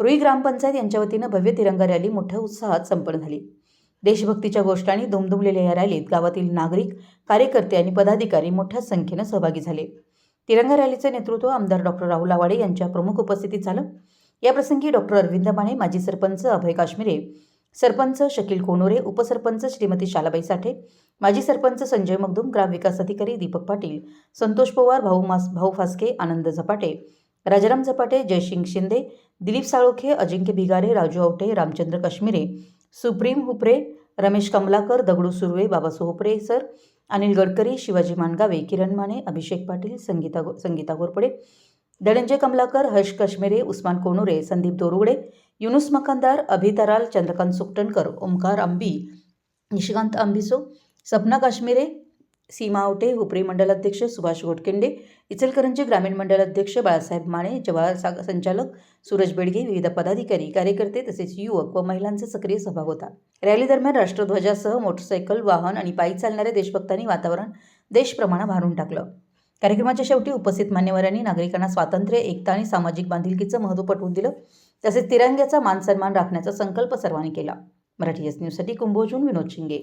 रुई ग्रामपंचायत यांच्या वतीनं भव्य तिरंगा रॅली मोठ्या उत्साहात संपन्न झाली. देशभक्तीच्या गोष्टांनी दुमदुमलेल्या या रॅलीत गावातील नागरिक कार्यकर्ते आणि पदाधिकारी मोठ्या संख्येनं सहभागी झाले. तिरंगा रॅलीचे नेतृत्व आमदार डॉक्टर राहुल आवाडे यांच्या प्रमुख उपस्थितीत झालं. याप्रसंगी डॉक्टर अरविंद माने माजी सरपंच अभय काश्मीरे सरपंच शकील कोनोरे उपसरपंच श्रीमती शालाबाई साठे माजी सरपंच संजय मगदुम ग्रामविकास अधिकारी दीपक पाटील संतोष पवार भाऊ मास भाऊ फासके आनंद झपाटे राजाराम झपाटे जयसिंग शिंदे दिलीप साळोखे अजिंक्य भिगारे राजू आवटे रामचंद्र काश्मीरे सुप्रीम हुपरे रमेश कमलाकर दगडू सुर्वे बाबा हुपरे सर अनिल गडकरी शिवाजी मानगावे किरण माने अभिषेक पाटील संगीता गो संगीता घोरपडे धनंजय कमलाकर हर्ष काश्मीरे उस्मान कोनुरे संदीप दोरुगडे युनुस मकानदार अभितराल चंद्रकांत सुकटणकर ओमकार अंबी निशिकांत अंबिसो सपना काश्मीरे सीमा आवटे हुपरी मंडल अध्यक्ष सुभाष गोटकेंडे इचलकरंजी ग्रामीण मंडल अध्यक्ष बाळासाहेब माने जवाहर सा संचालक सूरज बेडगे विविध पदाधिकारी कार्यकर्ते तसेच युवक व महिलांचा सक्रिय सहभाग होता. रॅली दरम्यान राष्ट्रध्वजासह मोटरसायकल वाहन आणि पायी चालणाऱ्या देशभक्तांनी वातावरण देशप्रमाणे भारून टाकलं. कार्यक्रमाच्या शेवटी उपस्थित मान्यवरांनी नागरिकांना स्वातंत्र्य एकता आणि सामाजिक बांधिलकीचं महत्त्व पटवून दिलं. तसेच तिरंग्याचा मान सन्मान राखण्याचा संकल्प सर्वांनी केला. मराठी एस न्यूजसाठी कुंभोजून विनोद शिंगे.